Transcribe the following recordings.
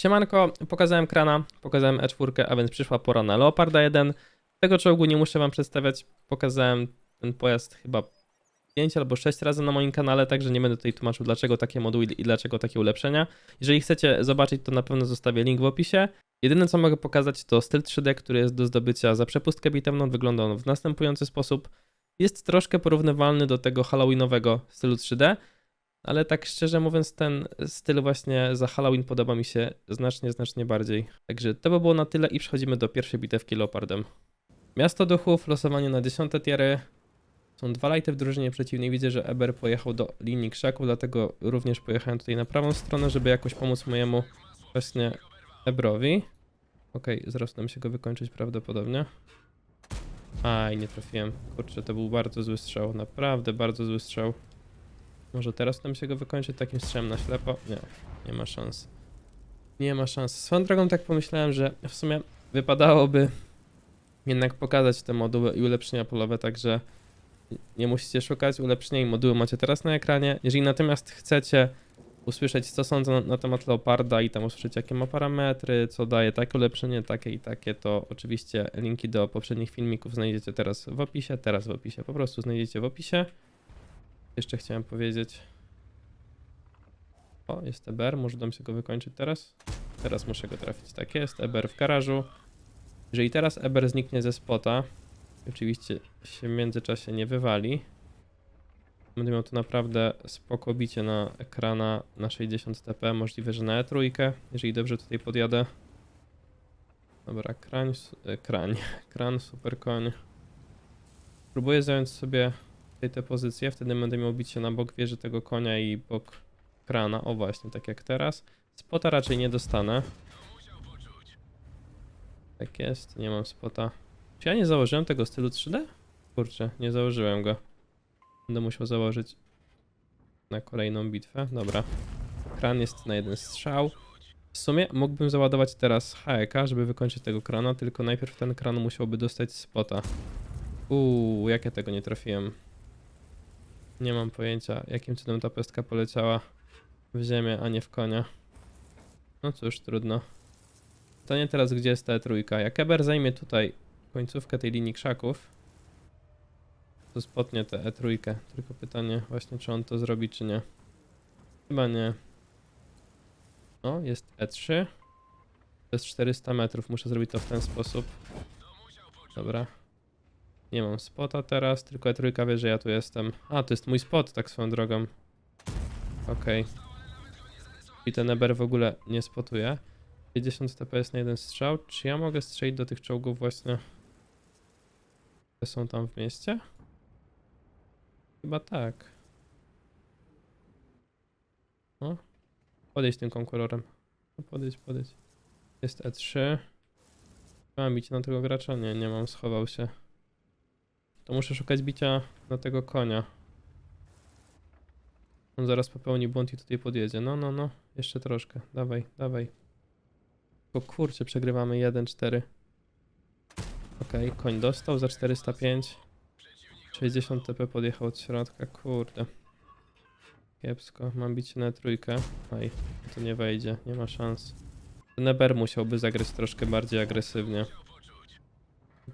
Siemanko, pokazałem krana, pokazałem E4, a więc przyszła pora na Leoparda 1. Tego czołgu nie muszę wam przedstawiać, pokazałem ten pojazd chyba 5 albo 6 razy na moim kanale, także nie będę tutaj tłumaczył dlaczego takie moduły i dlaczego takie ulepszenia. Jeżeli chcecie zobaczyć, to na pewno zostawię link w opisie. Jedyne co mogę pokazać to styl 3D, który jest do zdobycia za przepustkę bitewną. Wygląda on w następujący sposób. Jest troszkę porównywalny do tego halloweenowego stylu 3D, ale tak szczerze mówiąc, ten styl właśnie za Halloween podoba mi się znacznie, znacznie bardziej. Także to by było na tyle i przechodzimy do pierwszej bitewki Leopardem. Miasto duchów, losowanie na 10 tiery. Są dwa lighty w drużynie przeciwnej. Widzę, że Eber pojechał do linii krzaków, dlatego również pojechałem tutaj na prawą stronę, żeby jakoś pomóc mojemu właśnie Ebrowi. Okej, zaraz nam się go wykończyć prawdopodobnie. Aj, nie trafiłem. Kurczę, to był bardzo zły strzał. Naprawdę bardzo zły strzał. Może teraz nam się go wykończyć takim strzałem na ślepo? Nie, nie ma szans. Nie ma szans. Swoją drogą tak pomyślałem, że w sumie wypadałoby jednak pokazać te moduły i ulepszenia polowe, także nie musicie szukać. Ulepszenia i moduły macie teraz na ekranie. Jeżeli natomiast chcecie usłyszeć, co sądzę na, na temat Leoparda i tam usłyszeć, jakie ma parametry, co daje takie ulepszenie, takie i takie, to oczywiście linki do poprzednich filmików znajdziecie teraz w opisie, teraz w opisie, po prostu znajdziecie w opisie. Jeszcze chciałem powiedzieć. O, jest EBR, może dam się go wykończyć teraz? Teraz muszę go trafić. Tak jest, EBR w garażu. Jeżeli teraz EBR zniknie ze spota, oczywiście się w międzyczasie nie wywali, będę miał tu naprawdę spoko bicie na ekrana na 60 TP, możliwe, że na E3, jeżeli dobrze tutaj podjadę. Dobra, krań, e, krań, kran, super koń. Próbuję zająć sobie tutaj tę pozycję, wtedy będę miał bicie na bok wieży tego konia i bok krana, o właśnie, tak jak teraz. Spota raczej nie dostanę. Tak jest, nie mam spota. Czy ja nie założyłem tego stylu 3D? Kurczę, nie założyłem go. Będę musiał założyć na kolejną bitwę. Dobra. Kran jest na jeden strzał. W sumie mógłbym załadować teraz HEK, żeby wykończyć tego krana, tylko najpierw ten kran musiałby dostać spota. Uuu, jak ja tego nie trafiłem. Nie mam pojęcia, jakim cudem ta pestka poleciała w ziemię, a nie w konia. No cóż, trudno. Pytanie teraz, gdzie jest ta trójka? Jak Eber zajmie tutaj końcówkę tej linii krzaków, to spotnie tę E3. Tylko pytanie właśnie, czy on to zrobi, czy nie. Chyba nie. O, jest E3. To jest 400 metrów, muszę zrobić to w ten sposób. Dobra. Nie mam spota teraz, tylko E3 wie, że ja tu jestem. A, to jest mój spot, tak swoją drogą. Okej. I ten Eber w ogóle nie spotuje. 50 TPS na jeden strzał. Czy ja mogę strzelić do tych czołgów właśnie, które są tam w mieście? Chyba tak. O. Podejdź tym konkurorem. No podejdź, podejdź. Jest E3. Mam bicie na tego gracza? Nie, nie mam, schował się. To muszę szukać bicia na tego konia. On zaraz popełni błąd i tutaj podjedzie. No, no, no. Jeszcze troszkę. Dawaj, dawaj. O kurczę, przegrywamy 1-4. Okej, koń dostał za 405. 60 TP podjechał od środka, kurde. Kiepsko, mam bicie na trójkę. Oj, to nie wejdzie, nie ma szans. Ten Eber musiałby zagrać troszkę bardziej agresywnie.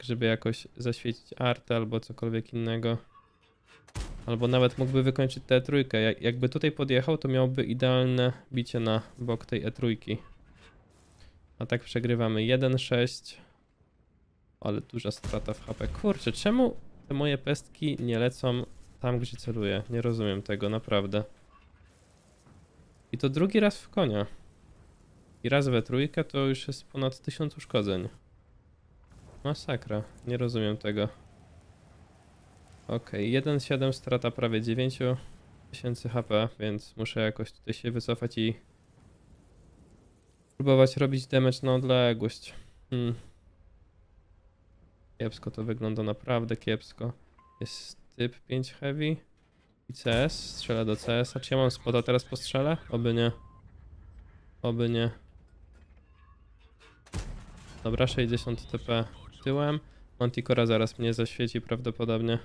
Żeby jakoś zaświecić artę albo cokolwiek innego. Albo nawet mógłby wykończyć tę trójkę. Jak, jakby tutaj podjechał, to miałby idealne bicie na bok tej E3. A tak przegrywamy 1-6. Ale duża strata w HP. Kurczę, czemu te moje pestki nie lecą tam, gdzie celuję? Nie rozumiem tego, naprawdę. I to drugi raz w konia. I raz we trójkę to już jest ponad 1000 uszkodzeń. Masakra, nie rozumiem tego. Okej, 1,7 strata prawie 9000 HP, więc muszę jakoś tutaj się wycofać i próbować robić damage na odległość. Hmm. Kiepsko to wygląda, naprawdę kiepsko. Jest typ 5 heavy i CS, strzela do CS-a. Czy ja mam spota teraz po strzele? Oby nie. Oby nie. Dobra, 60 TP tyłem. Zaraz mnie zaświeci prawdopodobnie.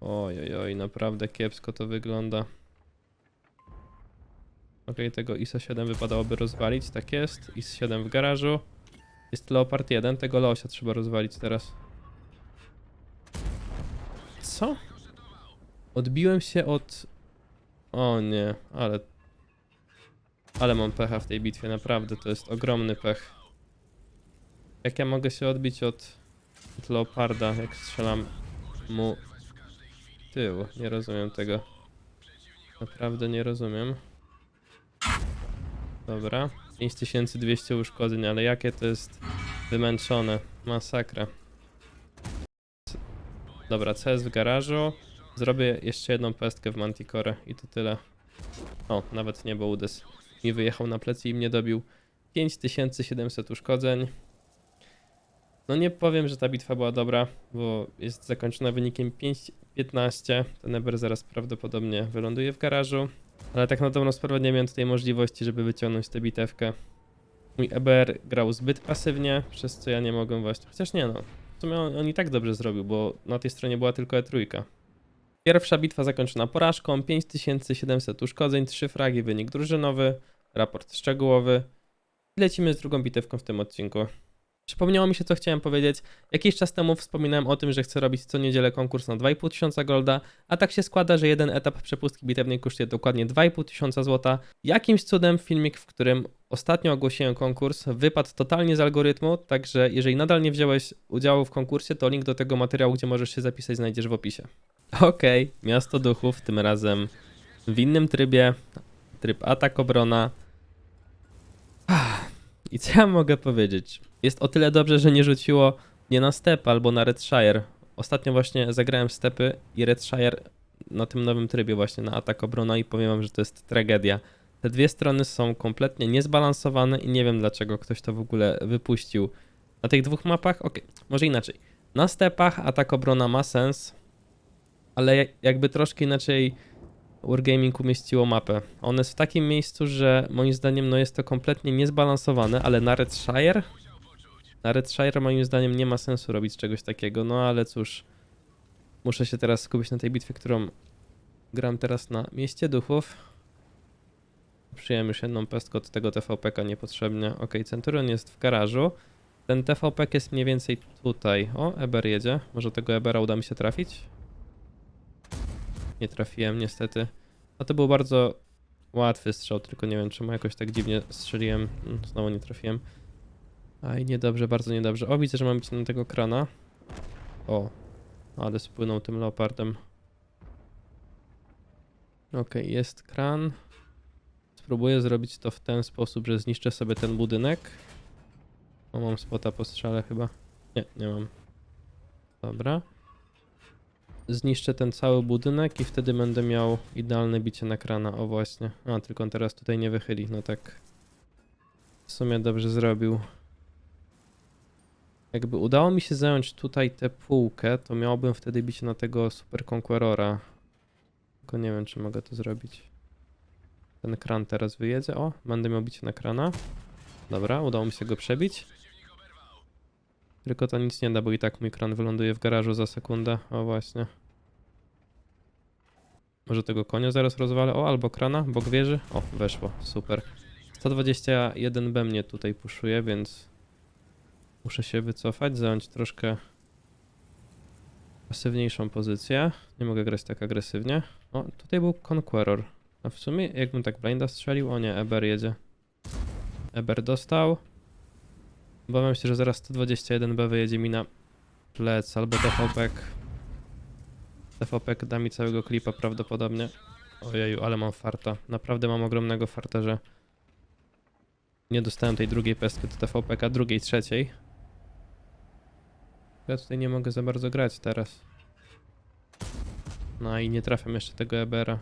Oj, oj, naprawdę kiepsko to wygląda. Okej, tego ISO 7 wypadałoby rozwalić, tak jest. IS 7 w garażu. Jest Leopard 1, tego Leosia trzeba rozwalić teraz. Co? Odbiłem się od... O nie, ale... Ale mam pecha w tej bitwie, naprawdę, to jest ogromny pech. Jak ja mogę się odbić od, od Leoparda, jak strzelam mu tył? Nie rozumiem tego. Naprawdę nie rozumiem. Dobra. 5200 uszkodzeń, ale jakie to jest wymęczone. Masakra. Dobra, CS w garażu. Zrobię jeszcze jedną pestkę w Manticore i to tyle. O, nawet nie, bo Udys mi wyjechał na plecy i mnie dobił. 5700 uszkodzeń. No nie powiem, że ta bitwa była dobra, bo jest zakończona wynikiem 5-15. Ten Eber zaraz prawdopodobnie wyląduje w garażu. Ale tak na dobrą sprawę nie miałem tutaj możliwości, żeby wyciągnąć tę bitewkę. Mój EBR grał zbyt pasywnie, przez co ja nie mogłem właśnie. Chociaż nie no. W sumie on, on i tak dobrze zrobił, bo na tej stronie była tylko E3. Pierwsza bitwa zakończona porażką, 5700 uszkodzeń, 3 fragi, wynik drużynowy, raport szczegółowy. Lecimy z drugą bitewką w tym odcinku. Przypomniało mi się, co chciałem powiedzieć. Jakiś czas temu wspominałem o tym, że chcę robić co niedzielę konkurs na 2,5 tysiąca golda, a tak się składa, że jeden etap przepustki bitewnej kosztuje dokładnie 2,5 tysiąca złota. Jakimś cudem filmik, w którym ostatnio ogłosiłem konkurs, wypadł totalnie z algorytmu, także jeżeli nadal nie wziąłeś udziału w konkursie, to link do tego materiału, gdzie możesz się zapisać, znajdziesz w opisie. Okej, Miasto Duchów, tym razem w innym trybie, tryb atak obrona. I co ja mogę powiedzieć? Jest o tyle dobrze, że nie rzuciło nie na step albo na Redshire. Ostatnio właśnie zagrałem stepy i Redshire na tym nowym trybie właśnie na atak obrona i powiem wam, że to jest tragedia. Te dwie strony są kompletnie niezbalansowane i nie wiem dlaczego ktoś to w ogóle wypuścił. Na tych dwóch mapach, okej, może inaczej. Na stepach atak obrona ma sens, ale jakby troszkę inaczej Wargaming umieściło mapę. Ona jest w takim miejscu, że moim zdaniem no jest to kompletnie niezbalansowane, ale na Redshire na Redshire moim zdaniem nie ma sensu robić czegoś takiego, no ale cóż. Muszę się teraz skupić na tej bitwie, którą gram teraz na Mieście Duchów. Przyjąłem już jedną pestkę od tego TVP-ka niepotrzebnie. Ok, Centurion jest w garażu. Ten TVP jest mniej więcej tutaj. O, Eber jedzie. Może tego Ebera uda mi się trafić? Nie trafiłem niestety. A to był bardzo łatwy strzał, tylko nie wiem czemu jakoś tak dziwnie strzeliłem. Mm, Znowu nie trafiłem. Aj, niedobrze, bardzo niedobrze. O, widzę, że mam być na tego krana. O, ale spłynął tym leopardem. Okej, jest kran. Spróbuję zrobić to w ten sposób, że zniszczę sobie ten budynek. O, mam spota po strzale chyba. Nie, nie mam. Dobra. Zniszczę ten cały budynek i wtedy będę miał idealne bicie na krana. O właśnie. A, tylko on teraz tutaj nie wychyli. No tak. W sumie dobrze zrobił. Jakby udało mi się zająć tutaj tę półkę, to miałbym wtedy bić na tego Super Conquerora. Tylko nie wiem, czy mogę to zrobić. Ten kran teraz wyjedzie. O, będę miał bicie na krana. Dobra, udało mi się go przebić. Tylko to nic nie da, bo i tak mój kran wyląduje w garażu za sekundę. O, właśnie. Może tego konia zaraz rozwalę? O, albo krana, bok wieży. O, weszło, super. 121B mnie tutaj puszuje, więc Muszę się wycofać, zająć troszkę pasywniejszą pozycję. Nie mogę grać tak agresywnie. O, tutaj był Conqueror. A w sumie jakbym tak blinda strzelił, o nie, Eber jedzie. Eber dostał. Obawiam się, że zaraz 121B wyjedzie mi na plec albo TVP. TVP da mi całego klipa prawdopodobnie. Ojeju, ale mam farta. Naprawdę mam ogromnego farta, że nie dostałem tej drugiej pestki do TVP, drugiej, trzeciej. Ja tutaj nie mogę za bardzo grać teraz. No i nie trafiam jeszcze tego Ebera.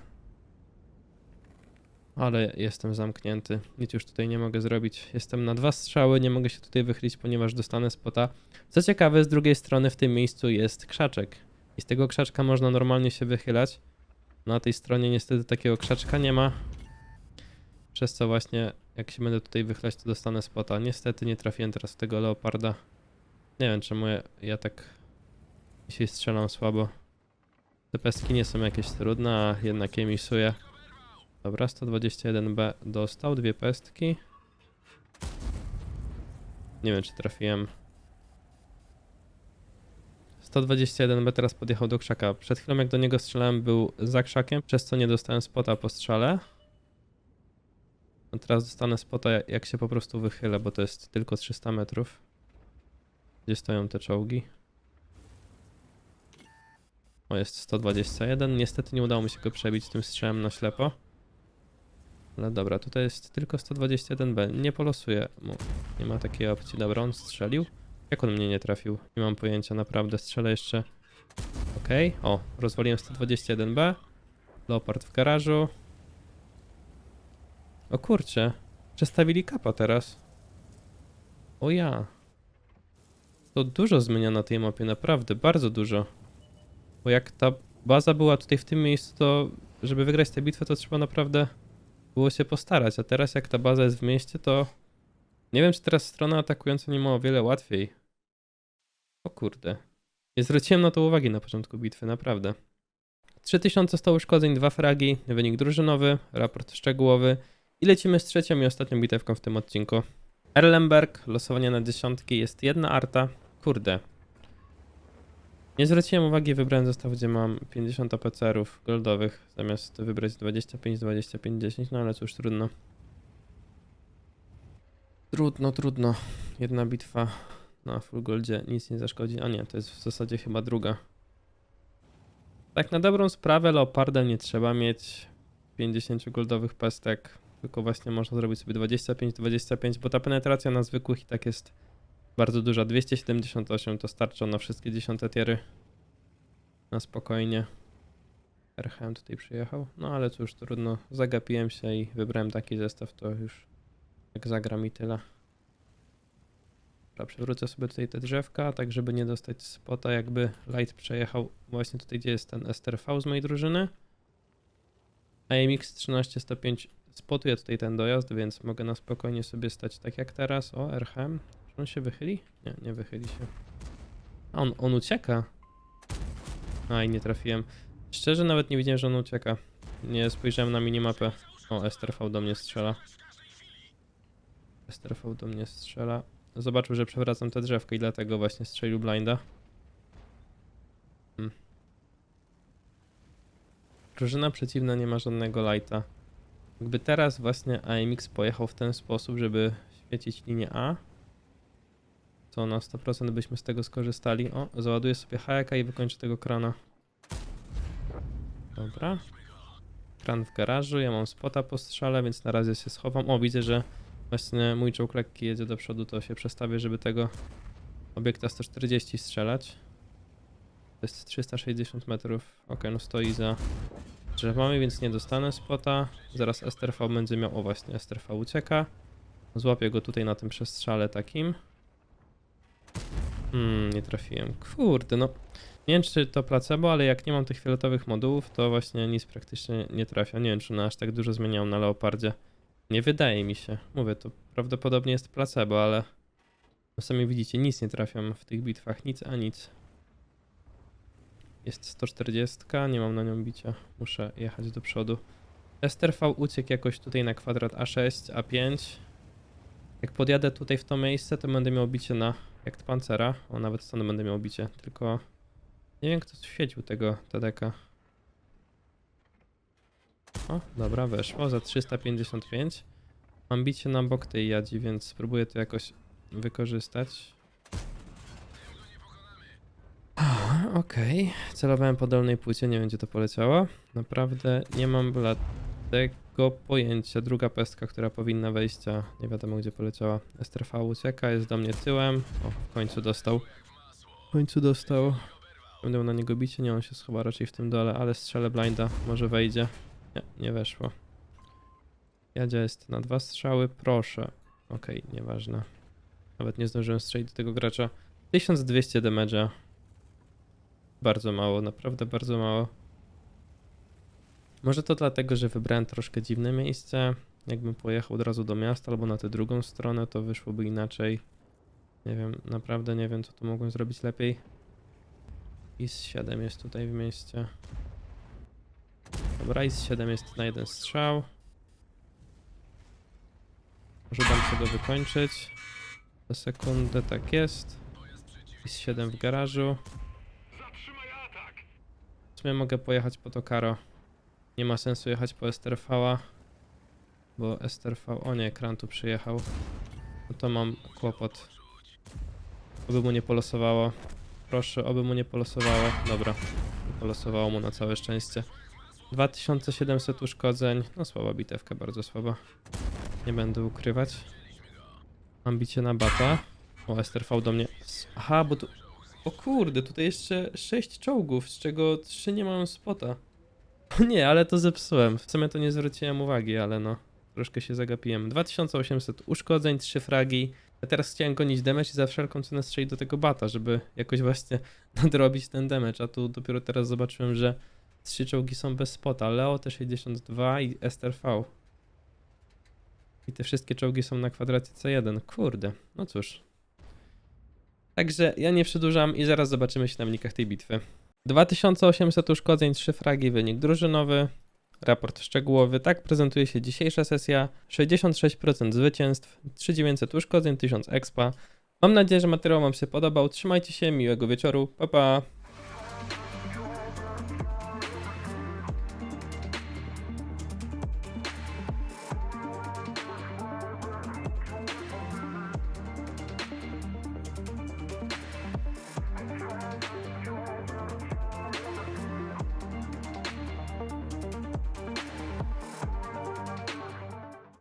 Ale jestem zamknięty. Nic już tutaj nie mogę zrobić. Jestem na dwa strzały, nie mogę się tutaj wychylić, ponieważ dostanę spota. Co ciekawe, z drugiej strony w tym miejscu jest krzaczek. I z tego krzaczka można normalnie się wychylać. Na tej stronie niestety takiego krzaczka nie ma. Przez co właśnie jak się będę tutaj wychylać, to dostanę spota. Niestety nie trafiłem teraz w tego leoparda. Nie wiem czemu ja, ja tak dzisiaj strzelam słabo. Te pestki nie są jakieś trudne, a jednak je misuję. Dobra, 121B dostał, dwie pestki. Nie wiem, czy trafiłem. 121B teraz podjechał do krzaka. Przed chwilą jak do niego strzelałem był za krzakiem, przez co nie dostałem spota po strzale. A teraz dostanę spota jak- jak się po prostu wychylę, bo to jest tylko 300 metrów. Gdzie stoją te czołgi? O, jest 121. Niestety nie udało mi się go przebić tym strzałem na ślepo. Ale dobra, tutaj jest tylko 121B. Nie polosuję mu. Nie ma takiej opcji. Dobra, on strzelił. Jak on mnie nie trafił? Nie mam pojęcia, naprawdę. Strzelę jeszcze. Okej. O, rozwaliłem 121B. Leopard w garażu. O kurczę. Przestawili kapa teraz. O ja. To dużo zmienia na tej mapie, naprawdę, bardzo dużo. Bo jak ta baza była tutaj w tym miejscu, to żeby wygrać tę bitwę, to trzeba naprawdę było się postarać. A teraz jak ta baza jest w mieście, to nie wiem, czy teraz strona atakująca nie ma o wiele łatwiej. O kurde. Nie zwróciłem na to uwagi na początku bitwy, naprawdę. 3100 uszkodzeń, dwa fragi, wynik drużynowy, raport szczegółowy i lecimy z trzecią i ostatnią bitewką w tym odcinku. Erlenberg, losowanie na dziesiątki, jest jedna arta. Kurde. Nie zwróciłem uwagi, wybrałem zestaw, gdzie mam 50 APCR-ów goldowych, zamiast wybrać 25, 25, 10, no ale cóż, trudno. Trudno, trudno. Jedna bitwa na full goldzie nic nie zaszkodzi. A nie, to jest w zasadzie chyba druga. Tak na dobrą sprawę leopardem nie trzeba mieć 50 goldowych pestek, tylko właśnie można zrobić sobie 25-25, bo ta penetracja na zwykłych i tak jest bardzo duża. 278 to starcza na wszystkie dziesiąte tiery. Na spokojnie. RHM tutaj przyjechał. No ale cóż, trudno. Zagapiłem się i wybrałem taki zestaw, to już jak zagram i tyle. Dobra, przewrócę sobie tutaj te drzewka, tak żeby nie dostać spota, jakby light przejechał właśnie tutaj, gdzie jest ten STRV z mojej drużyny. AMX 1305 spotuje tutaj ten dojazd, więc mogę na spokojnie sobie stać tak jak teraz. O, RHM. Czy on się wychyli? Nie, nie wychyli się. A on, on ucieka. Aj, nie trafiłem. Szczerze nawet nie widziałem, że on ucieka. Nie spojrzałem na minimapę. O, STRV do mnie strzela. STRV do mnie strzela. Zobaczył, że przewracam tę drzewkę i dlatego właśnie strzelił blinda. Hmm. Drużyna przeciwna nie ma żadnego lighta. Jakby teraz właśnie AMX pojechał w ten sposób, żeby świecić linię A, to na 100% byśmy z tego skorzystali. O, załaduję sobie hajaka i wykończę tego krana. Dobra. Kran w garażu, ja mam spota po strzale, więc na razie się schowam. O, widzę, że właśnie mój czołg lekki jedzie do przodu, to się przestawię, żeby tego obiekta 140 strzelać. To jest 360 metrów. Ok, no stoi za drzewami, więc nie dostanę spota. Zaraz STRV będzie miał, o właśnie, STRV ucieka. Złapię go tutaj na tym przestrzale takim. Hmm, nie trafiłem. Kurde, no. Nie wiem, czy to placebo, ale jak nie mam tych fioletowych modułów, to właśnie nic praktycznie nie trafia. Nie wiem, czy one aż tak dużo zmieniają na Leopardzie. Nie wydaje mi się. Mówię, to prawdopodobnie jest placebo, ale no sami widzicie, nic nie trafiam w tych bitwach. Nic a nic. Jest 140, nie mam na nią bicia. Muszę jechać do przodu. STRV uciekł jakoś tutaj na kwadrat A6, A5. Jak podjadę tutaj w to miejsce, to będę miał bicie na jak pancera. O, nawet stąd będę miał bicie, tylko nie wiem kto świecił tego TDK. O, dobra, weszło za 355. Mam bicie na bok tej jadzi, więc spróbuję to jakoś wykorzystać. Okej, celowałem po dolnej płycie, nie gdzie to poleciało. Naprawdę nie mam bladego pojęcia. Druga pestka, która powinna wejść, a nie wiadomo gdzie poleciała. STRV ucieka, jest do mnie tyłem. O, w końcu dostał. W końcu dostał. Będę na niego bicie, nie on się schowa raczej w tym dole, ale strzelę blinda, może wejdzie. Nie, nie weszło. Jadzia jest na dwa strzały, proszę. Okej, nieważne. Nawet nie zdążyłem strzelić do tego gracza. 1200 damage'a. Bardzo mało, naprawdę bardzo mało. Może to dlatego, że wybrałem troszkę dziwne miejsce. Jakbym pojechał od razu do miasta albo na tę drugą stronę, to wyszłoby inaczej. Nie wiem, naprawdę nie wiem, co tu mogłem zrobić lepiej. IS-7 jest tutaj w mieście. Dobra, IS-7 jest na jeden strzał. Może dam sobie wykończyć. Za sekundę tak jest. Jest 7 w garażu. W sumie mogę pojechać po to karo. Nie ma sensu jechać po STRV-a. Bo STRV... O nie, kran tu przyjechał. No to mam kłopot. Oby mu nie polosowało. Proszę, oby mu nie polosowało. Dobra, polosowało mu na całe szczęście. 2700 uszkodzeń. No słaba bitewka, bardzo słaba. Nie będę ukrywać. Mam bicie na bata. O, STRV do mnie. Aha, bo tu... O kurde, tutaj jeszcze 6 czołgów, z czego 3 nie mają spota. Nie, ale to zepsułem. W sumie to nie zwróciłem uwagi, ale no. Troszkę się zagapiłem. 2800 uszkodzeń, 3 fragi. A teraz chciałem gonić damage i za wszelką cenę strzelić do tego bata, żeby jakoś właśnie nadrobić ten damage, a tu dopiero teraz zobaczyłem, że trzy czołgi są bez spota. Leo T62 i STRV. I te wszystkie czołgi są na kwadracie C1. Kurde, no cóż. Także ja nie przedłużam i zaraz zobaczymy się na wynikach tej bitwy. 2800 uszkodzeń, 3 fragi, wynik drużynowy. Raport szczegółowy. Tak prezentuje się dzisiejsza sesja. 66% zwycięstw, 3900 uszkodzeń, 1000 expa. Mam nadzieję, że materiał Wam się podobał. Trzymajcie się, miłego wieczoru. Pa pa!